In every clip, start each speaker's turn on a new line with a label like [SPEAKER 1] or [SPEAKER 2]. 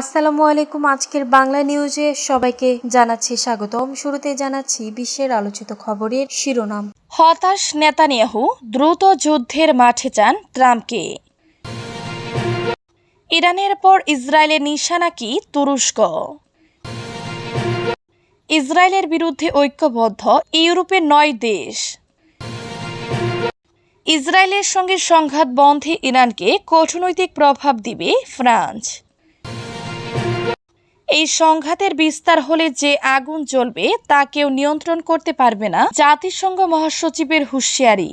[SPEAKER 1] আসসালামু আলাইকুম আজকের বাংলা নিউজে সবাইকে জানাচ্ছি স্বাগতম শুরুতে জানাচ্ছি বিশ্বের আলোচিত খবরের শিরোনাম
[SPEAKER 2] হতাশ নেতানিয়াহু দ্রুত যুদ্ধের মাঠে চান ট্রাম্পকে ইরানের পর ইসরায়েলের নিশানা কি তুরস্ক ইসরায়েলের বিরুদ্ধে ঐক্যবদ্ধ ইউরোপের নয় দেশ ইসরায়েলের সঙ্গে সংঘাত বন্ধে ইরানকে কূটনৈতিক প্রভাব দিবে ফ্রান্স এই সংঘাতের বিস্তার হলে যে আগুন জ্বলবে তা কেউ নিয়ন্ত্রণ করতে পারবে না জাতিসংঘ মহাসচিবের হুঁশিয়ারি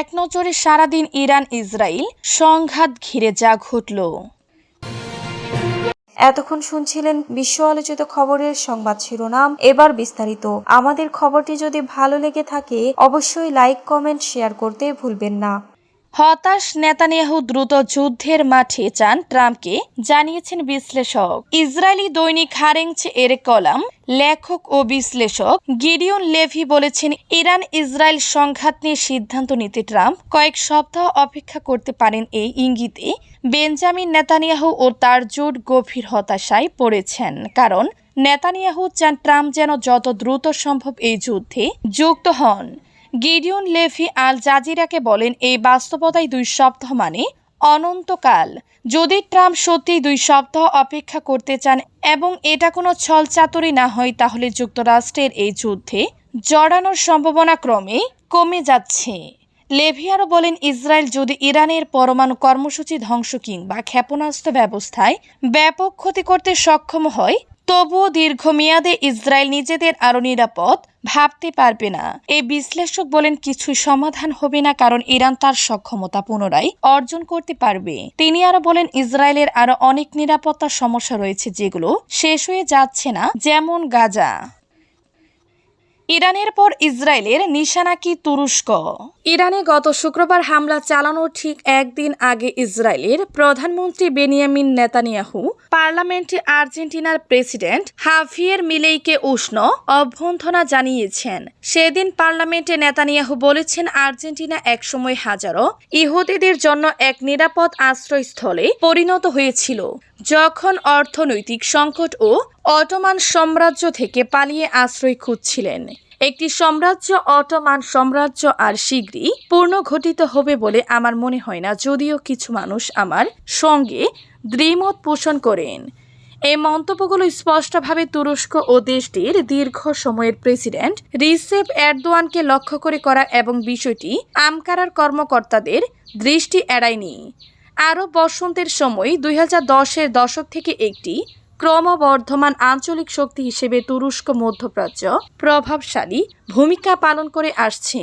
[SPEAKER 2] এক নজরে সারাদিন ইরান ইসরায়েল সংঘাত ঘিরে যা ঘটল
[SPEAKER 1] এতক্ষণ শুনছিলেন বিশ্ব আলোচিত খবরের সংবাদ শিরোনাম এবার বিস্তারিত আমাদের খবরটি যদি ভালো লেগে থাকে অবশ্যই লাইক কমেন্ট শেয়ার করতে ভুলবেন না
[SPEAKER 2] হতাশ নেতানিয়াহু দ্রুত যুদ্ধের মাঠে চান ট্রাম্পকে জানিয়েছেন বিশ্লেষক ইসরায়েলি দৈনিক হারেংচ এর কলাম লেখক ও বিশ্লেষক গিডিয়ন লেভি বলেছেন ইরান ইসরায়েল সংঘাত নিয়ে সিদ্ধান্ত নিতে ট্রাম্প কয়েক সপ্তাহ অপেক্ষা করতে পারেন এই ইঙ্গিতে বেঞ্জামিন নেতানিয়াহু ও তার জোট গভীর হতাশায় পড়েছেন কারণ নেতানিয়াহু চান ট্রাম্প যেন যত দ্রুত সম্ভব এই যুদ্ধে যুক্ত হন গিডিউন লেভি আল জাজিরাকে বলেন এই বাস্তবতায় দুই সপ্তাহ মানে অনন্তকাল যদি ট্রাম্প সত্যি দুই সপ্তাহ অপেক্ষা করতে চান এবং এটা কোনো ছলচাতরি না হয় তাহলে যুক্তরাষ্ট্রের এই যুদ্ধে জড়ানোর সম্ভাবনা ক্রমে কমে যাচ্ছে লেভি আরও বলেন ইসরায়েল যদি ইরানের পরমাণু কর্মসূচি ধ্বংস কিংবা ক্ষেপণাস্ত্র ব্যবস্থায় ব্যাপক ক্ষতি করতে সক্ষম হয় তবুও দীর্ঘমেয়াদে ইসরায়েল নিজেদের আরও নিরাপদ ভাবতে পারবে না এই বিশ্লেষক বলেন কিছুই সমাধান হবে না কারণ ইরান তার সক্ষমতা পুনরায় অর্জন করতে পারবে তিনি আরো বলেন ইসরায়েলের আরো অনেক নিরাপত্তা সমস্যা রয়েছে যেগুলো শেষ হয়ে যাচ্ছে না যেমন গাজা ইরানের পর ইসরায়েলের নিশানা কি তুরস্ক ইরানে গত শুক্রবার হামলা চালানোর ঠিক একদিন আগে ইসরায়েলের প্রধানমন্ত্রী বেনিয়ামিন নেতানিয়াহু পার্লামেন্টে আর্জেন্টিনার প্রেসিডেন্ট হাফিয়ের মিলেইকে উষ্ণ অভ্যন্থনা জানিয়েছেন সেদিন পার্লামেন্টে নেতানিয়াহু বলেছেন আর্জেন্টিনা একসময় হাজারো ইহুদিদের জন্য এক নিরাপদ আশ্রয়স্থলে পরিণত হয়েছিল যখন অর্থনৈতিক সংকট ও অটোমান সাম্রাজ্য থেকে পালিয়ে আশ্রয় খুঁজছিলেন একটি সাম্রাজ্য অটোমান সাম্রাজ্য আর শীঘ্রই পূর্ণ ঘটিত হবে বলে আমার মনে হয় না যদিও কিছু মানুষ আমার সঙ্গে দ্বিমত পোষণ করেন এই মন্তব্যগুলো স্পষ্টভাবে তুরস্ক ও দেশটির দীর্ঘ সময়ের প্রেসিডেন্ট রিসেপ এরদোয়ানকে লক্ষ্য করে করা এবং বিষয়টি আমকারার কর্মকর্তাদের দৃষ্টি এড়ায়নি আরব বসন্তের সময় দুই দশের দশক থেকে একটি ক্রমবর্ধমান আঞ্চলিক শক্তি হিসেবে তুরস্ক মধ্যপ্রাচ্য প্রভাবশালী ভূমিকা পালন করে আসছে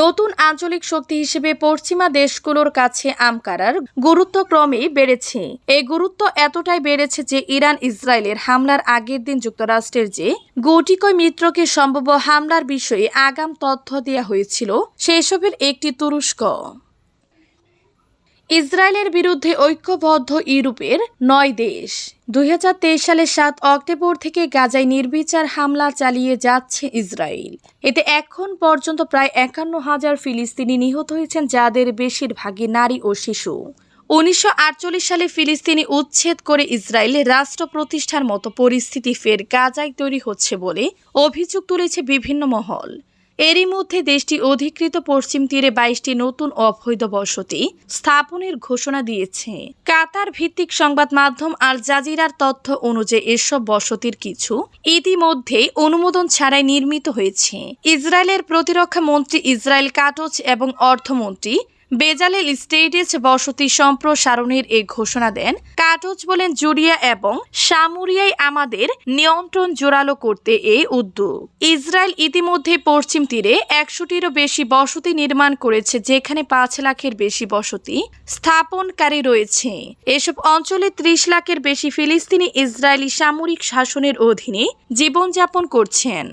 [SPEAKER 2] নতুন আঞ্চলিক শক্তি হিসেবে পশ্চিমা দেশগুলোর কাছে আমকারার গুরুত্ব ক্রমে বেড়েছে এই গুরুত্ব এতটাই বেড়েছে যে ইরান ইসরায়েলের হামলার আগের দিন যুক্তরাষ্ট্রের যে গুটিকয় মিত্রকে সম্ভব হামলার বিষয়ে আগাম তথ্য দেওয়া হয়েছিল সেসবের একটি তুরস্ক ইসরায়েলের বিরুদ্ধে ঐক্যবদ্ধ ইউরোপের নয় দেশ দুই সালের সাত অক্টোবর থেকে গাজায় নির্বিচার হামলা চালিয়ে যাচ্ছে ইসরায়েল এতে এখন পর্যন্ত প্রায় একান্ন হাজার ফিলিস্তিনি নিহত হয়েছেন যাদের বেশিরভাগই নারী ও শিশু উনিশশো সালে ফিলিস্তিনি উচ্ছেদ করে ইসরায়েলের রাষ্ট্র প্রতিষ্ঠার মতো পরিস্থিতি ফের গাজায় তৈরি হচ্ছে বলে অভিযোগ তুলেছে বিভিন্ন মহল এরই মধ্যে দেশটি অধিকৃত পশ্চিম তীরে বাইশটি নতুন অবৈধ বসতি স্থাপনের ঘোষণা দিয়েছে কাতার ভিত্তিক সংবাদ মাধ্যম আল জাজিরার তথ্য অনুযায়ী এসব বসতির কিছু ইতিমধ্যেই অনুমোদন ছাড়াই নির্মিত হয়েছে ইসরায়েলের প্রতিরক্ষা মন্ত্রী ইসরায়েল কাটোচ এবং অর্থমন্ত্রী বেজালিল স্টেডিস বসতি সম্প্রসারণের এই ঘোষণা দেন কাটজ বলেন জুরিয়া এবং সামুরিয়াই আমাদের নিয়ন্ত্রণ জোরালো করতে এই উদ্যোগ ইসরায়েল ইতিমধ্যে পশ্চিম তীরে একশোটিরও বেশি বসতি নির্মাণ করেছে যেখানে পাঁচ লাখের বেশি বসতি স্থাপনকারী রয়েছে এসব অঞ্চলে ত্রিশ লাখের বেশি ফিলিস্তিনি ইসরায়েলি সামরিক শাসনের অধীনে জীবনযাপন করছেন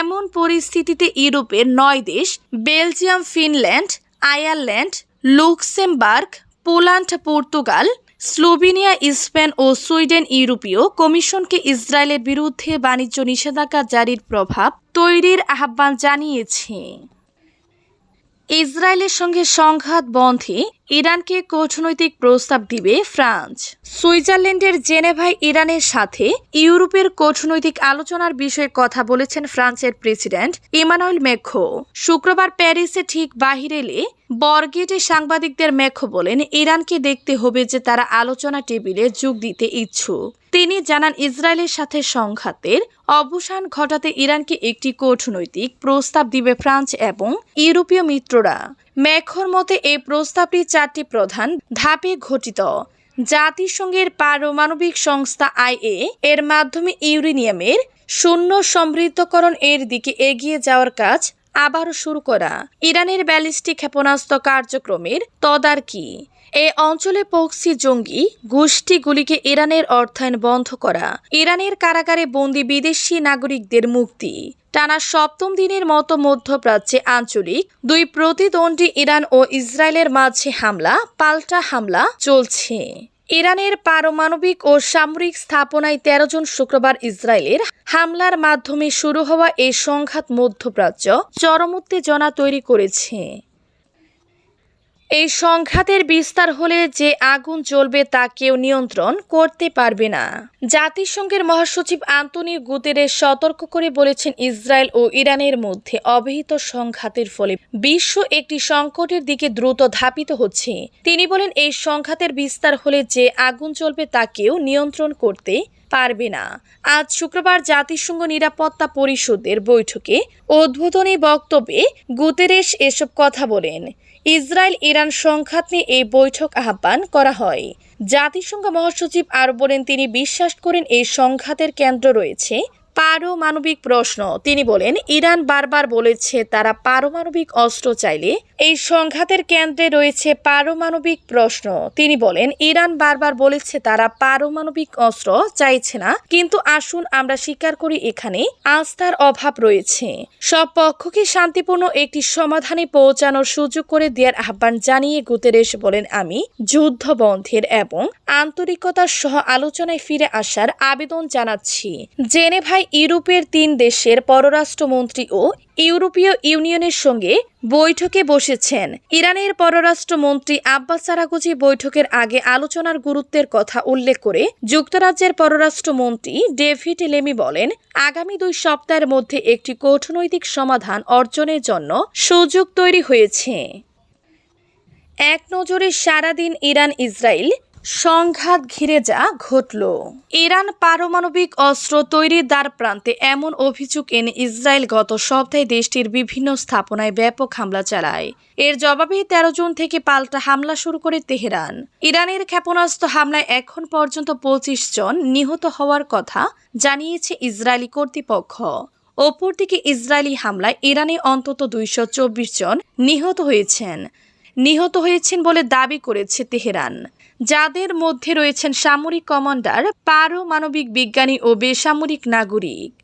[SPEAKER 2] এমন পরিস্থিতিতে ইউরোপের নয় দেশ Belgium Finland Ireland Luxembourg Poland Portugal Slovenia Spain ও সুইডেন ইউরোপীয় কমিশনকে ইসরায়েলের বিরুদ্ধে বাণিজ্য নিষেধাজ্ঞা জারির প্রভাব তৈরির আহ্বান জানিয়েছে ইসরায়েলের সঙ্গে সংঘাত বন্ধে ইরানকে কূটনৈতিক প্রস্তাব দিবে ফ্রান্স সুইজারল্যান্ডের জেনেভায় ইরানের সাথে ইউরোপের কূটনৈতিক আলোচনার বিষয়ে কথা বলেছেন ফ্রান্সের প্রেসিডেন্ট ইমানুয়েল মেখো শুক্রবার প্যারিসে ঠিক বাহির এলে বর্গেটে সাংবাদিকদের মেখো বলেন ইরানকে দেখতে হবে যে তারা আলোচনা টেবিলে যোগ দিতে ইচ্ছুক তিনি জানান ইসরায়েলের সাথে সংঘাতের অবসান ঘটাতে ইরানকে একটি কূটনৈতিক প্রস্তাব দিবে ফ্রান্স এবং ইউরোপীয় মিত্ররা ম্যাখর মতে এই প্রস্তাবটি চারটি প্রধান ধাপে ঘটিত জাতিসংঘের পারমাণবিক সংস্থা আইএ এর মাধ্যমে ইউরেনিয়ামের শূন্য সমৃদ্ধকরণ এর দিকে এগিয়ে যাওয়ার কাজ আবার শুরু করা ইরানের ব্যালিস্টিক ক্ষেপণাস্ত্র কার্যক্রমের তদারকি এ অঞ্চলে পক্সি জঙ্গি গোষ্ঠীগুলিকে ইরানের অর্থায়ন বন্ধ করা ইরানের কারাগারে বন্দী বিদেশি নাগরিকদের মুক্তি টানা সপ্তম দিনের মতো মধ্যপ্রাচ্যে আঞ্চলিক দুই প্রতিদ্বন্দ্বী ইরান ও ইসরায়েলের মাঝে হামলা পাল্টা হামলা চলছে ইরানের পারমাণবিক ও সামরিক স্থাপনায় তেরো জন শুক্রবার ইসরায়েলের হামলার মাধ্যমে শুরু হওয়া এই সংঘাত মধ্যপ্রাচ্য চরম উত্তেজনা তৈরি করেছে এই সংঘাতের বিস্তার হলে যে আগুন জ্বলবে তা কেউ নিয়ন্ত্রণ করতে পারবে না জাতিসংঘের মহাসচিব আন্তনি গুতেরে সতর্ক করে বলেছেন ইসরায়েল ও ইরানের মধ্যে অবহিত সংঘাতের ফলে বিশ্ব একটি সংকটের দিকে দ্রুত ধাপিত হচ্ছে তিনি বলেন এই সংঘাতের বিস্তার হলে যে আগুন জ্বলবে তা কেউ নিয়ন্ত্রণ করতে পারবে না আজ শুক্রবার জাতিসংঘ নিরাপত্তা পরিষদের বৈঠকে উদ্বোধনী বক্তব্যে গুতেরেশ এসব কথা বলেন ইসরায়েল ইরান সংঘাত নিয়ে এই বৈঠক আহ্বান করা হয় জাতিসংঘ মহাসচিব আর বলেন তিনি বিশ্বাস করেন এই সংঘাতের কেন্দ্র রয়েছে পারমাণবিক প্রশ্ন তিনি বলেন ইরান বারবার বলেছে তারা পারমাণবিক অস্ত্র চাইলে এই সংঘাতের কেন্দ্রে রয়েছে পারমাণবিক প্রশ্ন তিনি বলেন ইরান বারবার বলেছে তারা পারমাণবিক অস্ত্র চাইছে না কিন্তু আসুন আমরা স্বীকার করি এখানে আস্থার অভাব রয়েছে সব পক্ষকে শান্তিপূর্ণ একটি সমাধানে পৌঁছানোর সুযোগ করে দেওয়ার আহ্বান জানিয়ে গুতেরেস বলেন আমি যুদ্ধবন্ধের এবং আন্তরিকতার সহ আলোচনায় ফিরে আসার আবেদন জানাচ্ছি জেনে ভাই সভায় ইউরোপের তিন দেশের পররাষ্ট্রমন্ত্রী ও ইউরোপীয় ইউনিয়নের সঙ্গে বৈঠকে বসেছেন ইরানের পররাষ্ট্রমন্ত্রী আব্বাস সারাগুজি বৈঠকের আগে আলোচনার গুরুত্বের কথা উল্লেখ করে যুক্তরাজ্যের পররাষ্ট্রমন্ত্রী ডেভিড লেমি বলেন আগামী দুই সপ্তাহের মধ্যে একটি কূটনৈতিক সমাধান অর্জনের জন্য সুযোগ তৈরি হয়েছে এক নজরে সারাদিন ইরান ইসরায়েল সংঘাত ঘিরে যা ঘটল ইরান পারমাণবিক অস্ত্র তৈরির দ্বার প্রান্তে এমন অভিযোগ এনে ইসরায়েল গত সপ্তাহে দেশটির বিভিন্ন স্থাপনায় ব্যাপক হামলা চালায় এর জবাবে তেরো জুন থেকে পাল্টা হামলা শুরু করে তেহরান ইরানের ক্ষেপণাস্ত্র হামলায় এখন পর্যন্ত পঁচিশ জন নিহত হওয়ার কথা জানিয়েছে ইসরায়েলি কর্তৃপক্ষ অপরদিকে ইসরায়েলি হামলায় ইরানে অন্তত দুইশো জন নিহত হয়েছেন নিহত হয়েছেন বলে দাবি করেছে তেহরান যাদের মধ্যে রয়েছেন সামরিক কমান্ডার পারমাণবিক বিজ্ঞানী ও বেসামরিক নাগরিক